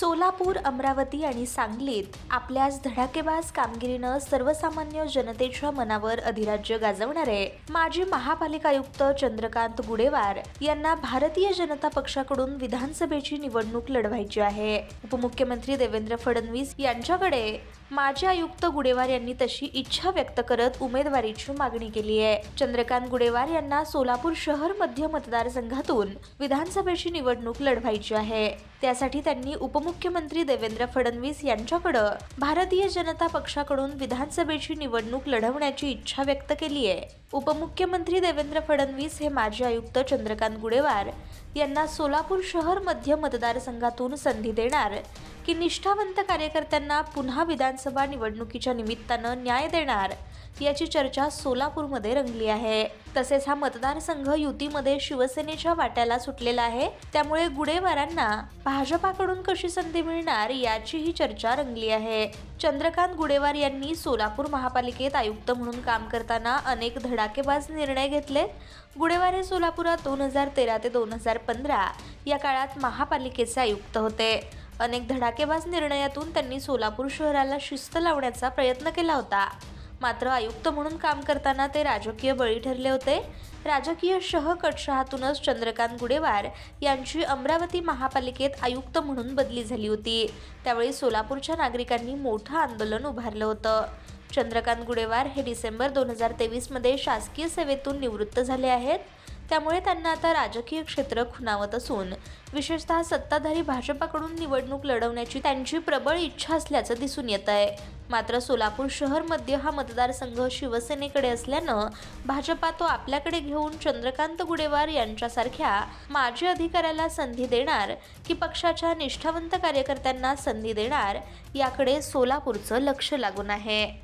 सोलापूर अमरावती आणि सांगलीत आपल्याच धडाकेबाज कामगिरीनं सर्वसामान्य जनतेच्या मनावर अधिराज्य गाजवणारे माजी महापालिका आयुक्त चंद्रकांत गुडेवार यांना भारतीय जनता पक्षाकडून विधानसभेची निवडणूक लढवायची आहे. उपमुख्यमंत्री देवेंद्र फडणवीस यांच्याकडे माजी आयुक्त गुडेवार यांनी तशी इच्छा व्यक्त करत उमेदवारीची मागणी केली आहे. चंद्रकांत गुडेवार यांना सोलापूर शहर मध्य मतदारसंघातून विधानसभेची निवडणूक लढवायची आहे. त्यासाठी त्यांनी उपमुख्यमंत्री देवेंद्र फडणवीस यांच्याकडं भारतीय जनता पक्षाकडून विधानसभेची निवडणूक लढवण्याची इच्छा व्यक्त केली आहे. उपमुख्यमंत्री देवेंद्र फडणवीस हे माजी आयुक्त चंद्रकांत गुडेवार यांना सोलापूर शहर मध्य मतदारसंघातून संधी देणार की निष्ठावंत कार्यकर्त्यांना पुन्हा विधानसभा निवडणुकीच्या निमित्तानं न्याय देणार याची चर्चा सोलापूरमध्ये रंगली आहे. तसेच हा मतदारसंघ युतीमध्ये शिवसेनेच्या वाट्याला सुटलेला आहे त्यामुळे गुडेवारांना भाजपाकडून कशी संधी मिळणार याचीही चर्चा रंगली आहे. चंद्रकांत गुडेवार यांनी सोलापूर महापालिकेत आयुक्त म्हणून काम करताना अनेक धडाकेबाज निर्णय घेतले. गुडेवार हे सोलापुरात दोन हजार तेरा ते दोन हजार पंधरा या काळात महापालिकेचे आयुक्त होते. अनेक धडाकेबाज निर्णयातून त्यांनी सोलापूर शहराला शिस्त लावण्याचा प्रयत्न केला होता. मात्र आयुक्त म्हणून काम करताना ते राजकीय बळी ठरले होते. राजकीय शह कटशहातूनच चंद्रकांत गुडेवार यांची अमरावती महापालिकेत आयुक्त म्हणून बदली झाली होती. त्यावेळी सोलापूरच्या नागरिकांनी मोठं आंदोलन उभारलं होतं. चंद्रकांत गुडेवार हे डिसेंबर दोन हजार तेवीसमध्ये शासकीय सेवेतून निवृत्त झाले आहेत. त्यामुळे त्यांना आता राजकीय क्षेत्र खुणावत असून विशेषतः सत्ताधारी भाजपाकडून निवडणूक लढवण्याची त्यांची प्रबळ इच्छा असल्याचं दिसून येत आहे. मात्र सोलापूर शहरमध्ये हा मतदारसंघ शिवसेनेकडे असल्यानं भाजपा तो आपल्याकडे घेऊन चंद्रकांत गुडेवार यांच्यासारख्या माजी अधिकाऱ्याला संधी देणार की पक्षाच्या निष्ठावंत कार्यकर्त्यांना संधी देणार याकडे सोलापूरचं लक्ष लागून आहे.